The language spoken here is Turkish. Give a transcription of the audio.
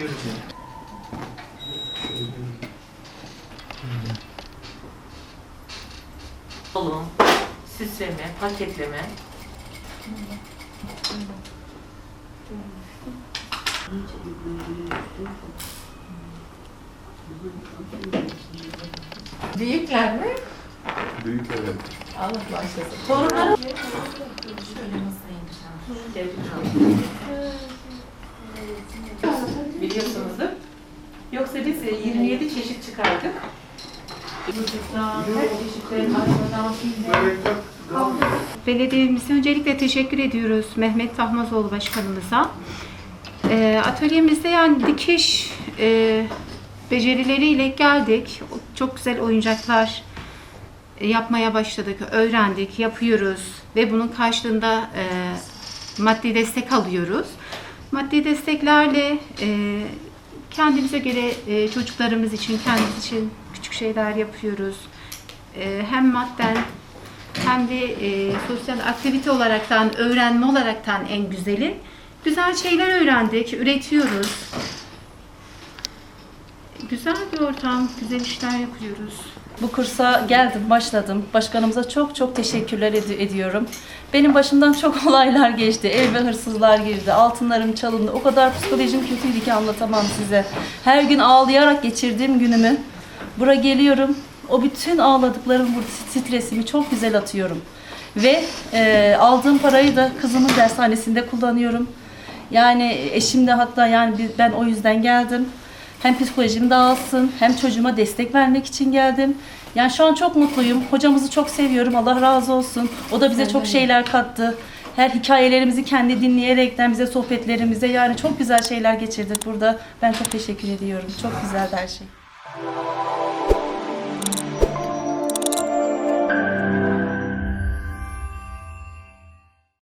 göreceğim. Balon, süsleme, paketleme. Büyükler mi? Büyük evet. Allah başlasın. Torunlarım. Biliyorsunuzdur. Yoksa biz e, 27 çeşit çıkardık. Belediyemize öncelikle teşekkür ediyoruz Mehmet Tahmazoğlu Başkanımıza. Ee, atölyemizde yani dikiş e, becerileriyle geldik. Çok güzel oyuncaklar e, yapmaya başladık, öğrendik, yapıyoruz ve bunun karşılığında e, maddi destek alıyoruz. Maddi desteklerle e, kendimize göre e, çocuklarımız için, kendimiz için küçük şeyler yapıyoruz. E, hem madden hem de e, sosyal aktivite olaraktan, öğrenme olaraktan en güzeli. Güzel şeyler öğrendik, üretiyoruz. Güzel bir ortam, güzel işler yapıyoruz. Bu kursa geldim, başladım. Başkanımıza çok çok teşekkürler ed- ediyorum. Benim başımdan çok olaylar geçti. Evime hırsızlar girdi, altınlarım çalındı. O kadar psikolojim kötüydü ki anlatamam size. Her gün ağlayarak geçirdiğim günümü. Bura geliyorum. O bütün ağladıklarım, bu stresimi çok güzel atıyorum. Ve e, aldığım parayı da kızımın dershanesinde kullanıyorum. Yani eşim de hatta yani ben o yüzden geldim. Hem psikolojim dağılsın hem çocuğuma destek vermek için geldim. Yani şu an çok mutluyum. Hocamızı çok seviyorum. Allah razı olsun. O da bize çok şeyler kattı. Her hikayelerimizi kendi dinleyerekten bize sohbetlerimize yani çok güzel şeyler geçirdik burada. Ben çok teşekkür ediyorum. Çok güzeldi her şey.